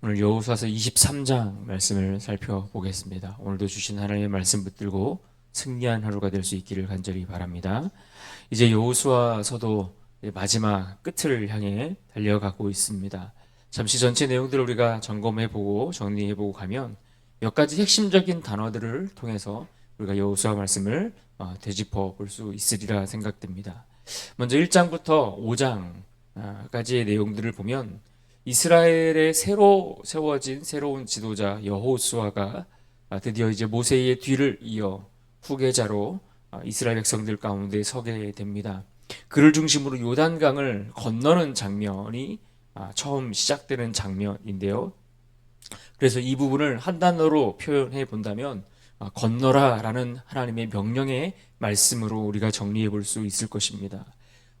오늘 여호수아서 23장 말씀을 살펴보겠습니다. 오늘도 주신 하나님의 말씀 붙들고 승리한 하루가 될 수 있기를 간절히 바랍니다. 이제 여호수아서도 마지막 끝을 향해 달려가고 있습니다. 잠시 전체 내용들을 우리가 점검해보고 정리해보고 가면 몇 가지 핵심적인 단어들을 통해서 우리가 여호수아 말씀을 어, 되짚어 볼 수 있으리라 생각됩니다. 먼저 1장부터 5장까지의 내용들을 보면 이스라엘의 새로 세워진 새로운 지도자 여호수아가 드디어 이제 모세의 뒤를 이어 후계자로 이스라엘 백성들 가운데 서게 됩니다. 그를 중심으로 요단강을 건너는 장면이 처음 시작되는 장면인데요. 그래서 이 부분을 한 단어로 표현해 본다면 건너라라는 하나님의 명령의 말씀으로 우리가 정리해 볼 수 있을 것입니다.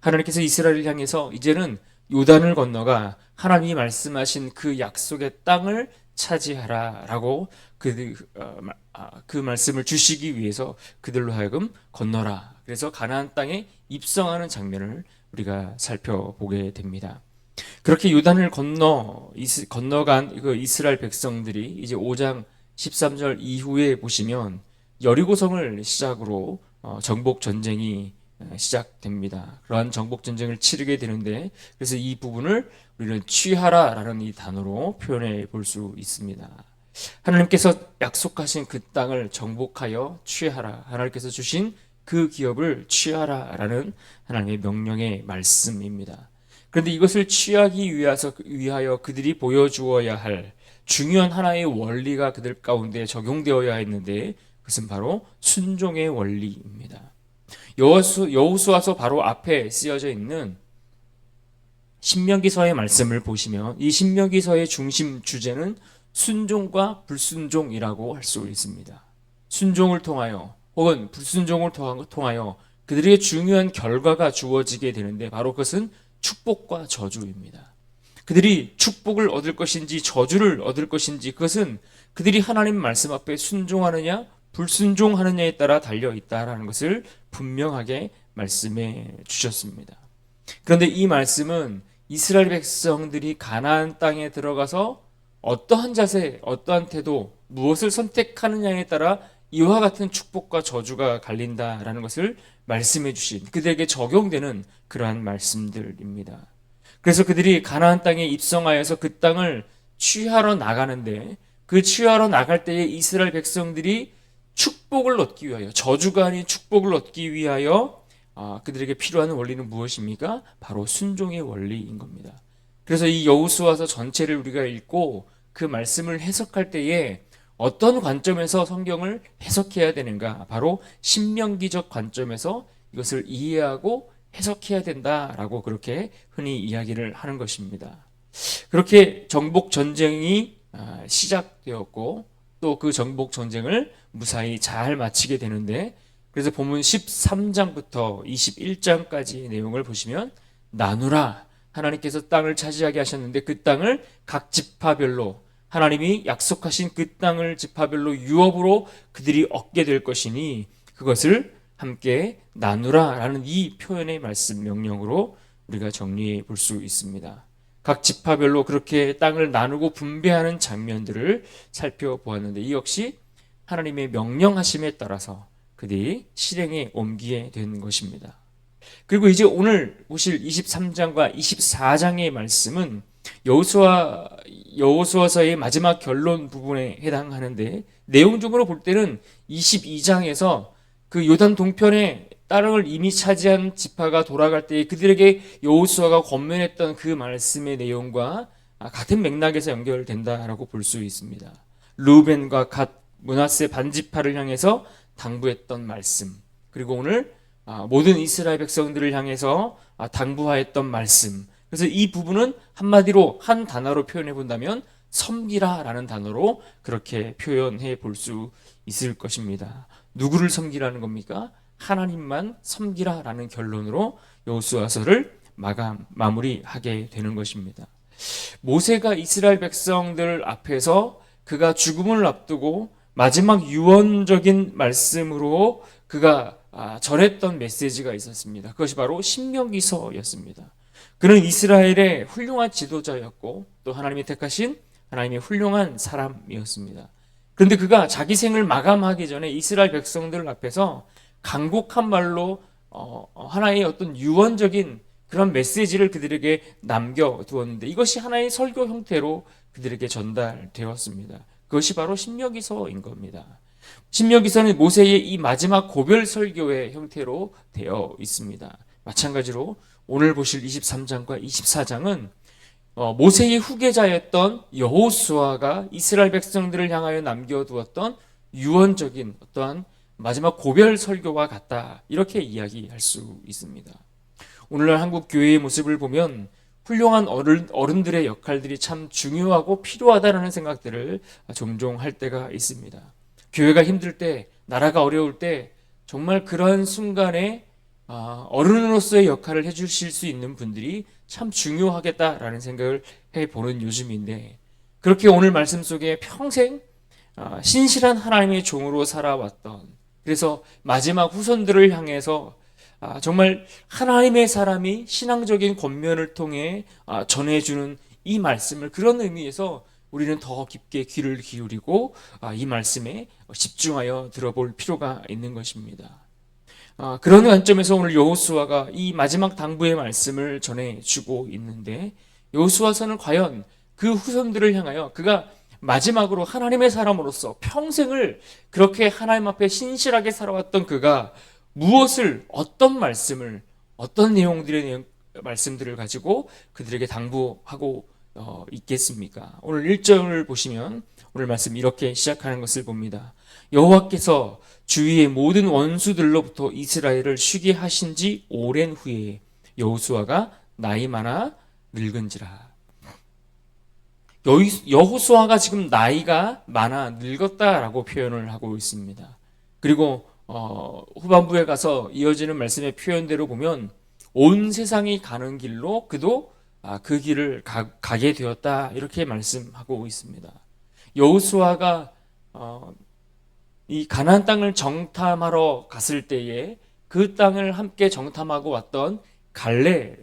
하나님께서 이스라엘을 향해서 이제는 요단을 건너가 하나님이 말씀하신 그 약속의 땅을 차지하라라고 그, 어, 아, 그 말씀을 주시기 위해서 그들로 하여금 건너라. 그래서 가나안 땅에 입성하는 장면을 우리가 살펴보게 됩니다. 그렇게 요단을 건너 이스, 건너간 그 이스라엘 백성들이 이제 5장 13절 이후에 보시면 여리고성을 시작으로 어, 정복 전쟁이 시작됩니다. 그러한 정복 전쟁을 치르게 되는데 그래서 이 부분을 우리는 취하라라는 이 단어로 표현해 볼 수 있습니다. 하나님께서 약속하신 그 땅을 정복하여 취하라. 하나님께서 주신 그 기업을 취하라라는 하나님의 명령의 말씀입니다. 그런데 이것을 취하기 위해서 위하여 그들이 보여주어야 할 중요한 하나의 원리가 그들 가운데 적용되어야 했는데 그것은 바로 순종의 원리입니다. 여호수 여호수아서 바로 앞에 쓰여져 있는 신명기서의 말씀을 보시면 이 신명기서의 중심 주제는 순종과 불순종이라고 할 수 있습니다. 순종을 통하여 혹은 불순종을 통하여 그들에게 중요한 결과가 주어지게 되는데 바로 그것은 축복과 저주입니다. 그들이 축복을 얻을 것인지 저주를 얻을 것인지 그것은 그들이 하나님 말씀 앞에 순종하느냐 불순종하느냐에 따라 달려 있다라는 것을 분명하게 말씀해 주셨습니다. 그런데 이 말씀은 이스라엘 백성들이 가나안 땅에 들어가서 어떠한 자세, 어떠한 태도, 무엇을 선택하느냐에 따라 이와 같은 축복과 저주가 갈린다라는 것을 말씀해 주신 그들에게 적용되는 그러한 말씀들입니다. 그래서 그들이 가나안 땅에 입성하여서 그 땅을 취하러 나가는데 그 취하러 나갈 때에 이스라엘 백성들이 축복을 얻기 위하여 저주가 아닌 축복을 얻기 위하여 아, 그들에게 필요한 원리는 무엇입니까? 바로 순종의 원리인 겁니다. 그래서 이 여우수와서 전체를 우리가 읽고 그 말씀을 해석할 때에 어떤 관점에서 성경을 해석해야 되는가? 바로 신명기적 관점에서 이것을 이해하고 해석해야 된다라고 그렇게 흔히 이야기를 하는 것입니다. 그렇게 정복 전쟁이 아, 시작되었고 또 그 정복 전쟁을 무사히 잘 마치게 되는데 그래서 본문 13장부터 21장까지 내용을 보시면 나누라 하나님께서 땅을 차지하게 하셨는데 그 땅을 각 지파별로 하나님이 약속하신 그 땅을 지파별로 유업으로 그들이 얻게 될 것이니 그것을 함께 나누라라는 이 표현의 말씀 명령으로 우리가 정리해 볼 수 있습니다. 각 지파별로 그렇게 땅을 나누고 분배하는 장면들을 살펴보았는데 이 역시 하나님의 명령하심에 따라서 그들이 실행에 옮기게 된 것입니다. 그리고 이제 오늘 보실 23장과 24장의 말씀은 여호수아 여호수아서의 마지막 결론 부분에 해당하는데 내용적으로 볼 때는 22장에서 그 요단 동편에 땅을 이미 차지한 지파가 돌아갈 때 그들에게 여호수아가 권면했던 그 말씀의 내용과 같은 맥락에서 연결된다라고 볼 수 있습니다. 루벤과 갓 문하세 반지파를 향해서 당부했던 말씀 그리고 오늘 모든 이스라엘 백성들을 향해서 당부하였던 말씀 그래서 이 부분은 한마디로 한 단어로 표현해 본다면 섬기라라는 단어로 그렇게 표현해 볼 수 있을 것입니다. 누구를 섬기라는 겁니까? 하나님만 섬기라라는 결론으로 여호수아서를 마감 마무리하게 되는 것입니다. 모세가 이스라엘 백성들 앞에서 그가 죽음을 앞두고 마지막 유언적인 말씀으로 그가 아, 전했던 메시지가 있었습니다. 그것이 바로 신명기서였습니다. 그는 이스라엘의 훌륭한 지도자였고 또 하나님이 택하신 하나님의 훌륭한 사람이었습니다. 그런데 그가 자기 생을 마감하기 전에 이스라엘 백성들 앞에서 간곡한 말로 어, 하나의 어떤 유언적인 그런 메시지를 그들에게 남겨두었는데 이것이 하나의 설교 형태로 그들에게 전달되었습니다. 그것이 바로 신명기서인 겁니다. 신명기서는 모세의 이 마지막 고별 설교의 형태로 되어 있습니다. 마찬가지로 오늘 보실 23장과 24장은 어, 모세의 후계자였던 여호수아가 이스라엘 백성들을 향하여 남겨두었던 유언적인 어떠한 마지막 고별 설교와 같다 이렇게 이야기할 수 있습니다. 오늘날 한국 교회의 모습을 보면 훌륭한 어른, 어른들의 역할들이 참 중요하고 필요하다라는 생각들을 종종 할 때가 있습니다. 교회가 힘들 때, 나라가 어려울 때 정말 그러한 순간에 아, 어른으로서의 역할을 해주실 수 있는 분들이 참 중요하겠다라는 생각을 해보는 요즘인데 그렇게 오늘 말씀 속에 평생 아, 신실한 하나님의 종으로 살아왔던 그래서 마지막 후손들을 향해서 아, 정말 하나님의 사람이 신앙적인 권면을 통해 아, 전해주는 이 말씀을 그런 의미에서 우리는 더 깊게 귀를 기울이고 이 말씀에 집중하여 들어볼 필요가 있는 것입니다. 아, 그런 관점에서 오늘 여호수아가 이 마지막 당부의 말씀을 전해주고 있는데 여호수아서는 과연 그 후손들을 향하여 그가 마지막으로 하나님의 사람으로서 평생을 그렇게 하나님 앞에 신실하게 살아왔던 그가 무엇을 어떤 말씀을 어떤 내용들의 내용, 말씀들을 가지고 그들에게 당부하고 어, 있겠습니까? 오늘 1절을 보시면 오늘 말씀 이렇게 시작하는 것을 봅니다. 여호와께서 주위의 모든 원수들로부터 이스라엘을 쉬게 하신 지 오랜 후에 여호수아가 나이 많아 늙은지라. 여호수아가 지금 나이가 많아 늙었다라고 표현을 하고 있습니다. 그리고 어, 후반부에 가서 이어지는 말씀의 표현대로 보면 온 세상이 가는 길로 그도 아, 그 길을 가, 게 되었다 이렇게 말씀하고 있습니다. 여호수아가 어, 이 가나안 땅을 정탐하러 갔을 때에 그 땅을 함께 정탐하고 왔던 갈렙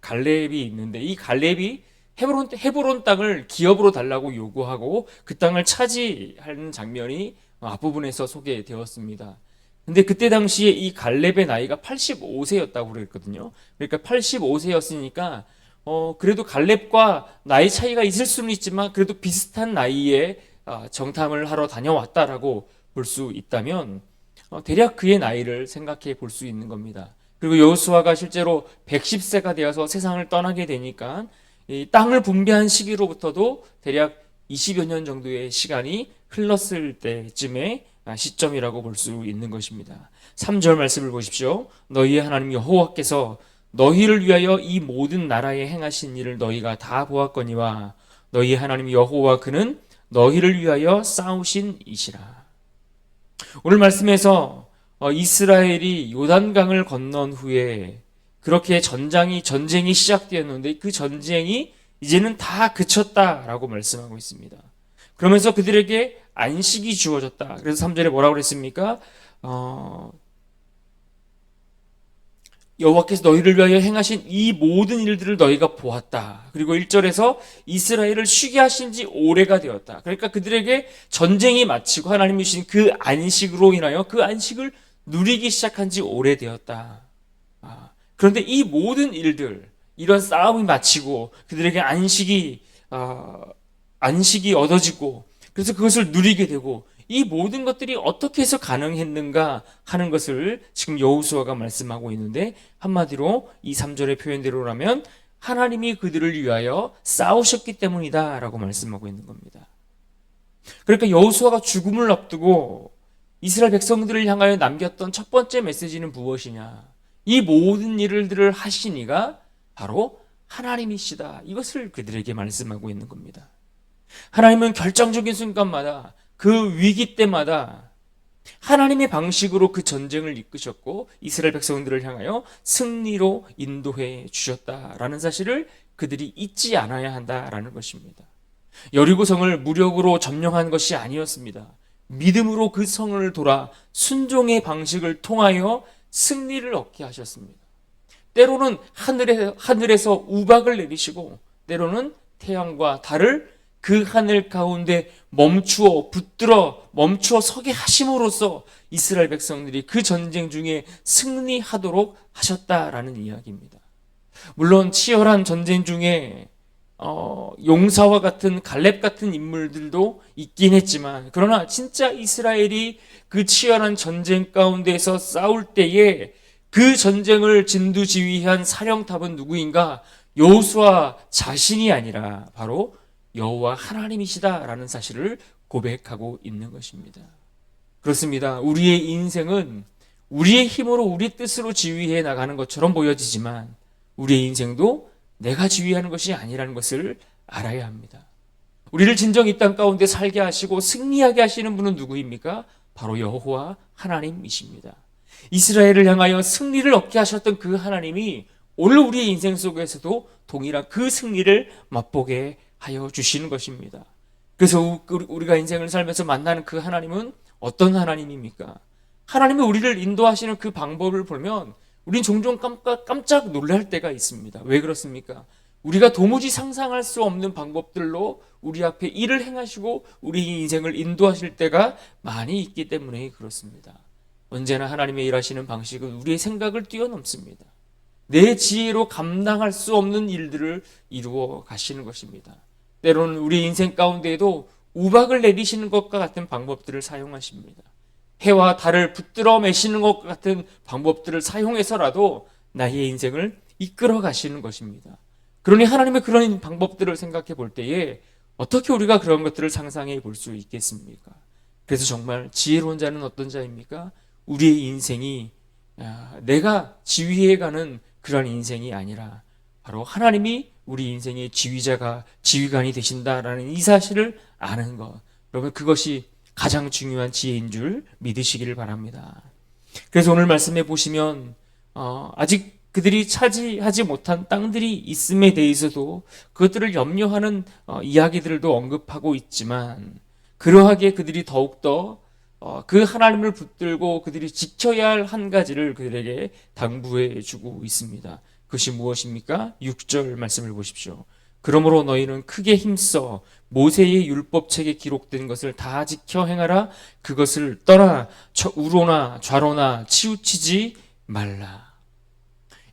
갈렙이 있는데 이 갈렙이 헤브론 헤브론 땅을 기업으로 달라고 요구하고 그 땅을 차지하는 장면이 앞부분에서 소개되었습니다. 근데 그때 당시에 이 갈렙의 나이가 85세였다고 그랬거든요. 그러니까 85세였으니까 어 그래도 갈렙과 나이 차이가 있을 수는 있지만 그래도 비슷한 나이에 아, 정탐을 하러 다녀왔다라고 볼 수 있다면 어, 대략 그의 나이를 생각해 볼 수 있는 겁니다. 그리고 여호수아가 실제로 110세가 되어서 세상을 떠나게 되니까 이 땅을 분배한 시기로부터도 대략 20여 년 정도의 시간이 흘렀을 때쯤의 시점이라고 볼 수 있는 것입니다. 3절 말씀을 보십시오. 너희의 하나님 여호와께서 너희를 위하여 이 모든 나라에 행하신 일을 너희가 다 보았거니와 너희 하나님 여호와 그는 너희를 위하여 싸우신 이시라. 오늘 말씀에서 어, 이스라엘이 요단강을 건넌 후에 그렇게 전장이 전쟁이 시작되었는데 그 전쟁이 이제는 다 그쳤다라고 말씀하고 있습니다. 그러면서 그들에게 안식이 주어졌다. 그래서 3절에 뭐라고 그랬습니까? 어, 여호와께서 너희를 위하여 행하신 이 모든 일들을 너희가 보았다. 그리고 1절에서 이스라엘을 쉬게 하신 지 오래가 되었다. 그러니까 그들에게 전쟁이 마치고 하나님이 주신 그 안식으로 인하여 그 안식을 누리기 시작한 지 오래되었다. 아, 그런데 이 모든 일들, 이런 싸움이 마치고 그들에게 안식이, 아, 안식이 얻어지고 그래서 그것을 누리게 되고 이 모든 것들이 어떻게 해서 가능했는가 하는 것을 지금 여호수아가 말씀하고 있는데 한마디로 이 3절의 표현대로라면 하나님이 그들을 위하여 싸우셨기 때문이다라고 말씀하고 있는 겁니다. 그러니까 여호수아가 죽음을 앞두고 이스라엘 백성들을 향하여 남겼던 첫 번째 메시지는 무엇이냐? 이 모든 일들을 하신 이가 바로 하나님이시다. 이것을 그들에게 말씀하고 있는 겁니다. 하나님은 결정적인 순간마다 그 위기 때마다 하나님의 방식으로 그 전쟁을 이끄셨고 이스라엘 백성들을 향하여 승리로 인도해 주셨다라는 사실을 그들이 잊지 않아야 한다라는 것입니다. 여리고성을 무력으로 점령한 것이 아니었습니다. 믿음으로 그 성을 돌아 순종의 방식을 통하여 승리를 얻게 하셨습니다. 때로는 하늘에, 하늘에서 우박을 내리시고 때로는 태양과 달을 그 하늘 가운데 멈추어 붙들어 멈추어 서게 하심으로써 이스라엘 백성들이 그 전쟁 중에 승리하도록 하셨다라는 이야기입니다. 물론 치열한 전쟁 중에 어, 용사와 같은 갈렙 같은 인물들도 있긴 했지만 그러나 진짜 이스라엘이 그 치열한 전쟁 가운데서 싸울 때에 그 전쟁을 진두지휘한 사령탑은 누구인가? 여호수아 자신이 아니라 바로 여호와 하나님이시다라는 사실을 고백하고 있는 것입니다. 그렇습니다. 우리의 인생은 우리의 힘으로 우리 뜻으로 지휘해 나가는 것처럼 보여지지만 우리의 인생도 내가 지휘하는 것이 아니라는 것을 알아야 합니다. 우리를 진정 이 땅 가운데 살게 하시고 승리하게 하시는 분은 누구입니까? 바로 여호와 하나님이십니다. 이스라엘을 향하여 승리를 얻게 하셨던 그 하나님이 오늘 우리의 인생 속에서도 동일한 그 승리를 맛보게 하여 주시는 것입니다. 그래서 우리가 인생을 살면서 만나는 그 하나님은 어떤 하나님입니까? 하나님이 우리를 인도하시는 그 방법을 보면 우린 종종 깜짝, 놀랄 때가 있습니다. 왜 그렇습니까? 우리가 도무지 상상할 수 없는 방법들로 우리 앞에 일을 행하시고 우리 인생을 인도하실 때가 많이 있기 때문에 그렇습니다. 언제나 하나님의 일하시는 방식은 우리의 생각을 뛰어넘습니다. 내 지혜로 감당할 수 없는 일들을 이루어 가시는 것입니다. 때로는 우리 인생 가운데에도 우박을 내리시는 것과 같은 방법들을 사용하십니다. 해와 달을 붙들어 매시는 것 같은 방법들을 사용해서라도 나의 인생을 이끌어 가시는 것입니다. 그러니 하나님의 그런 방법들을 생각해 볼 때에 어떻게 우리가 그런 것들을 상상해 볼 수 있겠습니까? 그래서 정말 지혜로운 자는 어떤 자입니까? 우리의 인생이 아, 내가 지휘해 가는 그런 인생이 아니라 바로 하나님이 우리 인생의 지휘자가 지휘관이 되신다라는 이 사실을 아는 것. 여러분 그것이 가장 중요한 지혜인 줄 믿으시기를 바랍니다. 그래서 오늘 말씀해 보시면 어, 아직 그들이 차지하지 못한 땅들이 있음에 대해서도 그것들을 염려하는 어, 이야기들도 언급하고 있지만 그러하기에 그들이 더욱더 어, 그 하나님을 붙들고 그들이 지켜야 할 한 가지를 그들에게 당부해 주고 있습니다. 그것이 무엇입니까? 6절 말씀을 보십시오. 그러므로 너희는 크게 힘써 모세의 율법책에 기록된 것을 다 지켜 행하라. 그것을 떠나 우로나 좌로나 치우치지 말라.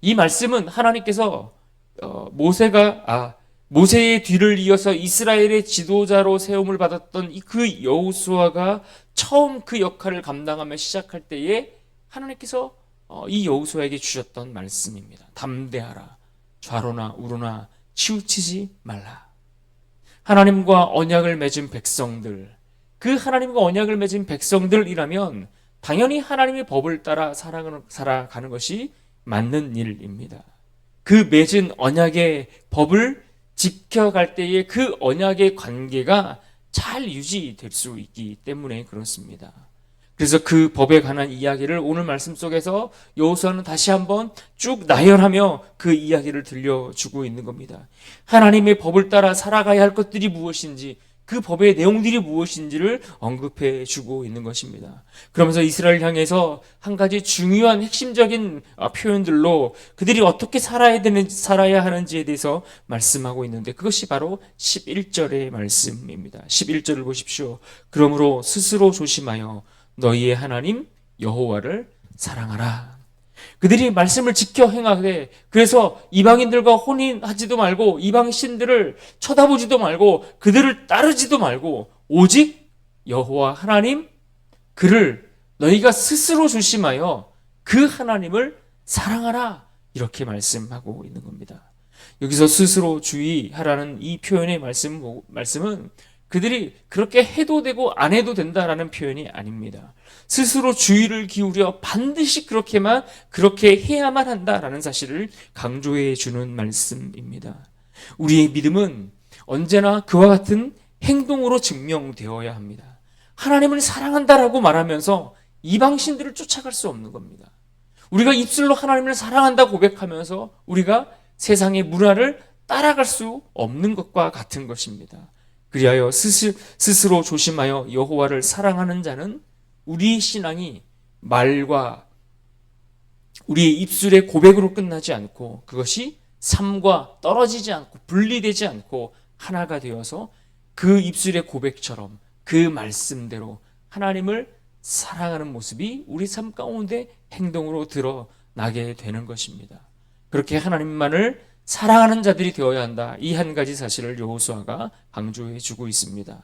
이 말씀은 하나님께서 어, 모세가 아 모세의 뒤를 이어서 이스라엘의 지도자로 세움을 받았던 그 여호수아가 처음 그 역할을 감당하며 시작할 때에 하나님께서 어, 이 여호수아에게 주셨던 말씀입니다. 담대하라. 좌로나 우로나 치우치지 말라. 하나님과 언약을 맺은 백성들, 그 하나님과 언약을 맺은 백성들이라면 당연히 하나님의 법을 따라 살아가는 것이 맞는 일입니다. 그 맺은 언약의 법을 지켜갈 때에 그 언약의 관계가 잘 유지될 수 있기 때문에 그렇습니다. 그래서 그 법에 관한 이야기를 오늘 말씀 속에서 여호수아는 다시 한번 쭉 나열하며 그 이야기를 들려주고 있는 겁니다. 하나님의 법을 따라 살아가야 할 것들이 무엇인지 그 법의 내용들이 무엇인지를 언급해 주고 있는 것입니다. 그러면서 이스라엘 향해서 한 가지 중요한 핵심적인 어, 표현들로 그들이 어떻게 살아야 되는 살아야 하는지에 대해서 말씀하고 있는데 그것이 바로 11절의 말씀입니다. 11절을 보십시오. 그러므로 스스로 조심하여 너희의 하나님 여호와를 사랑하라. 그들이 말씀을 지켜 행하되 그래서 이방인들과 혼인하지도 말고 이방 신들을 쳐다보지도 말고 그들을 따르지도 말고 오직 여호와 하나님 그를 너희가 스스로 조심하여 그 하나님을 사랑하라 이렇게 말씀하고 있는 겁니다. 여기서 스스로 주의하라는 이 표현의 말씀 말씀은 그들이 그렇게 해도 되고 안 해도 된다라는 표현이 아닙니다. 스스로 주의를 기울여 반드시 그렇게만 그렇게 해야만 한다라는 사실을 강조해 주는 말씀입니다. 우리의 믿음은 언제나 그와 같은 행동으로 증명되어야 합니다. 하나님을 사랑한다라고 말하면서 이방신들을 쫓아갈 수 없는 겁니다. 우리가 입술로 하나님을 사랑한다 고백하면서 우리가 세상의 문화를 따라갈 수 없는 것과 같은 것입니다. 그리하여 스스로 조심하여 여호와를 사랑하는 자는 우리 신앙이 말과 우리의 입술의 고백으로 끝나지 않고 그것이 삶과 떨어지지 않고 분리되지 않고 하나가 되어서 그 입술의 고백처럼 그 말씀대로 하나님을 사랑하는 모습이 우리 삶 가운데 행동으로 드러나게 되는 것입니다. 그렇게 하나님만을 사랑하는 자들이 되어야 한다. 이 한 가지 사실을 여호수아가 강조해 주고 있습니다.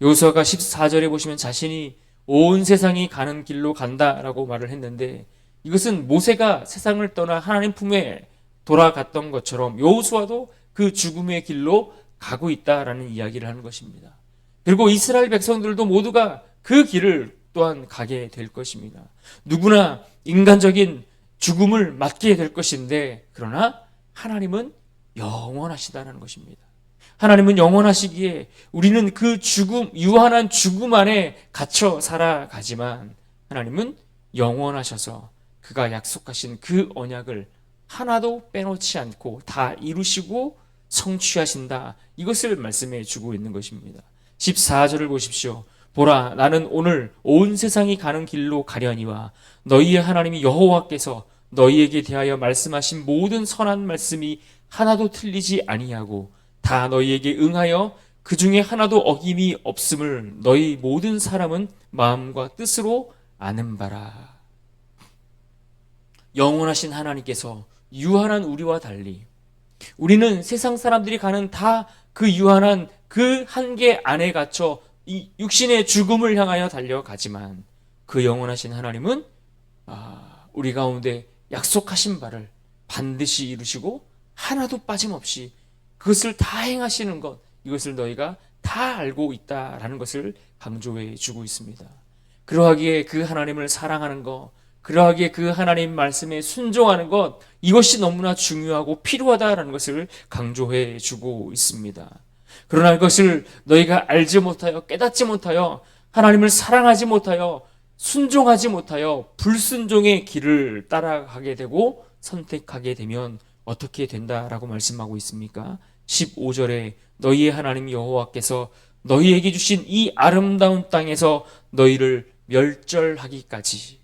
여호수아가 14절에 보시면 자신이 온 세상이 가는 길로 간다라고 말을 했는데 이것은 모세가 세상을 떠나 하나님 품에 돌아갔던 것처럼 여호수아도 그 죽음의 길로 가고 있다라는 이야기를 하는 것입니다. 그리고 이스라엘 백성들도 모두가 그 길을 또한 가게 될 것입니다. 누구나 인간적인 죽음을 맞게 될 것인데 그러나 하나님은 영원하시다는 것입니다. 하나님은 영원하시기에 우리는 그 죽음, 유한한 죽음 안에 갇혀 살아가지만 하나님은 영원하셔서 그가 약속하신 그 언약을 하나도 빼놓지 않고 다 이루시고 성취하신다. 이것을 말씀해 주고 있는 것입니다. 14절을 보십시오. 보라 나는 오늘 온 세상이 가는 길로 가려니와 너희의 하나님이 여호와께서 너희에게 대하여 말씀하신 모든 선한 말씀이 하나도 틀리지 아니하고 다 너희에게 응하여 그 중에 하나도 어김이 없음을 너희 모든 사람은 마음과 뜻으로 아는 바라. 영원하신 하나님께서 유한한 우리와 달리 우리는 세상 사람들이 가는 다 그 유한한 그 한계 안에 갇혀 이 육신의 죽음을 향하여 달려가지만 그 영원하신 하나님은 아, 우리 가운데 약속하신 바를 반드시 이루시고 하나도 빠짐없이 그것을 다 행하시는 것 이것을 너희가 다 알고 있다라는 것을 강조해 주고 있습니다. 그러하기에 그 하나님을 사랑하는 것 그러하기에 그 하나님 말씀에 순종하는 것 이것이 너무나 중요하고 필요하다라는 것을 강조해 주고 있습니다. 그러나 이것을 너희가 알지 못하여 깨닫지 못하여 하나님을 사랑하지 못하여 순종하지 못하여 불순종의 길을 따라가게 되고 선택하게 되면 어떻게 된다라고 말씀하고 있습니까? 15절에 너희의 하나님 여호와께서 너희에게 주신 이 아름다운 땅에서 너희를 멸절하기까지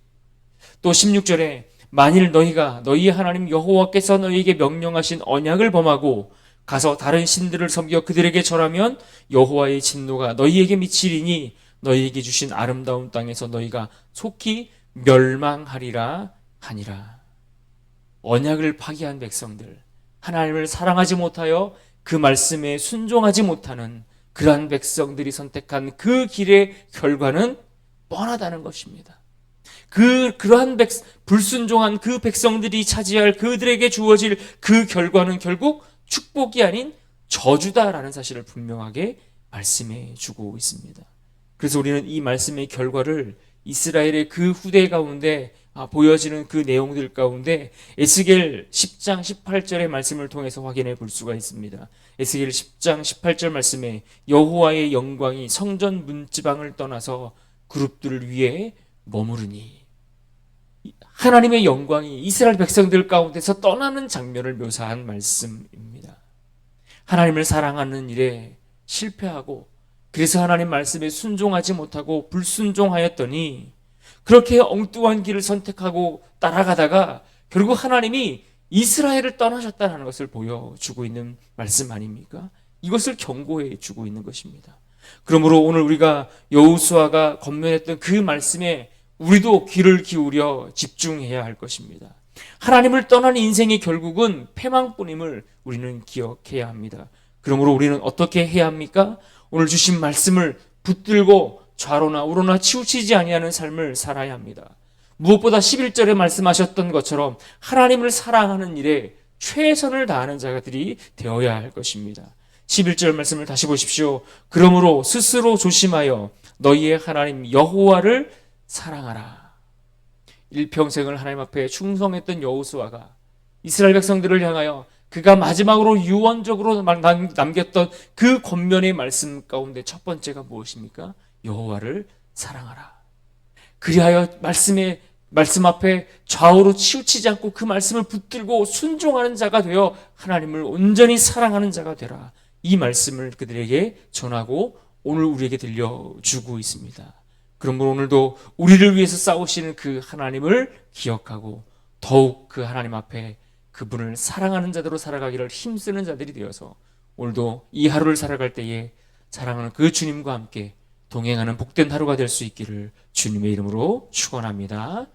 또 16절에 만일 너희가 너희 하나님 여호와께서 너희에게 명령하신 언약을 범하고 가서 다른 신들을 섬겨 그들에게 절하면 여호와의 진노가 너희에게 미치리니 너희에게 주신 아름다운 땅에서 너희가 속히 멸망하리라 하니라. 언약을 파기한 백성들, 하나님을 사랑하지 못하여 그 말씀에 순종하지 못하는 그러한 백성들이 선택한 그 길의 결과는 뻔하다는 것입니다. 그 그러한 백 불순종한 그 백성들이 차지할 그들에게 주어질 그 결과는 결국 축복이 아닌 저주다라는 사실을 분명하게 말씀해 주고 있습니다. 그래서 우리는 이 말씀의 결과를 이스라엘의 그 후대 가운데 아, 보여지는 그 내용들 가운데 에스겔 10장 18절의 말씀을 통해서 확인해 볼 수가 있습니다. 에스겔 10장 18절 말씀에 여호와의 영광이 성전 문지방을 떠나서 그룹들을 위해 머무르니 하나님의 영광이 이스라엘 백성들 가운데서 떠나는 장면을 묘사한 말씀입니다. 하나님을 사랑하는 일에 실패하고 그래서 하나님 말씀에 순종하지 못하고 불순종하였더니 그렇게 엉뚱한 길을 선택하고 따라가다가 결국 하나님이 이스라엘을 떠나셨다는 것을 보여주고 있는 말씀 아닙니까? 이것을 경고해 주고 있는 것입니다. 그러므로 오늘 우리가 여우수아가 건면했던 그 말씀에 우리도 귀를 기울여 집중해야 할 것입니다. 하나님을 떠난 인생의 결국은 패망뿐임을 우리는 기억해야 합니다. 그러므로 우리는 어떻게 해야 합니까? 오늘 주신 말씀을 붙들고 좌로나 우로나 치우치지 아니하는 삶을 살아야 합니다. 무엇보다 11절에 말씀하셨던 것처럼 하나님을 사랑하는 일에 최선을 다하는 자들이 되어야 할 것입니다. 11절 말씀을 다시 보십시오. 그러므로 스스로 조심하여 너희의 하나님 여호와를 사랑하라. 일평생을 하나님 앞에 충성했던 여호수아가 이스라엘 백성들을 향하여 그가 마지막으로 유언적으로 남겼던 그 권면의 말씀 가운데 첫 번째가 무엇입니까? 여호와를 사랑하라. 그리하여 말씀의 말씀 앞에 좌우로 치우치지 않고 그 말씀을 붙들고 순종하는 자가 되어 하나님을 온전히 사랑하는 자가 되라. 이 말씀을 그들에게 전하고 오늘 우리에게 들려주고 있습니다. 그러므로 오늘도 우리를 위해서 싸우시는 그 하나님을 기억하고 더욱 그 하나님 앞에 그분을 사랑하는 자대로 살아가기를 힘쓰는 자들이 되어서 오늘도 이 하루를 살아갈 때에 사랑하는 그 주님과 함께 동행하는 복된 하루가 될 수 있기를 주님의 이름으로 축원합니다.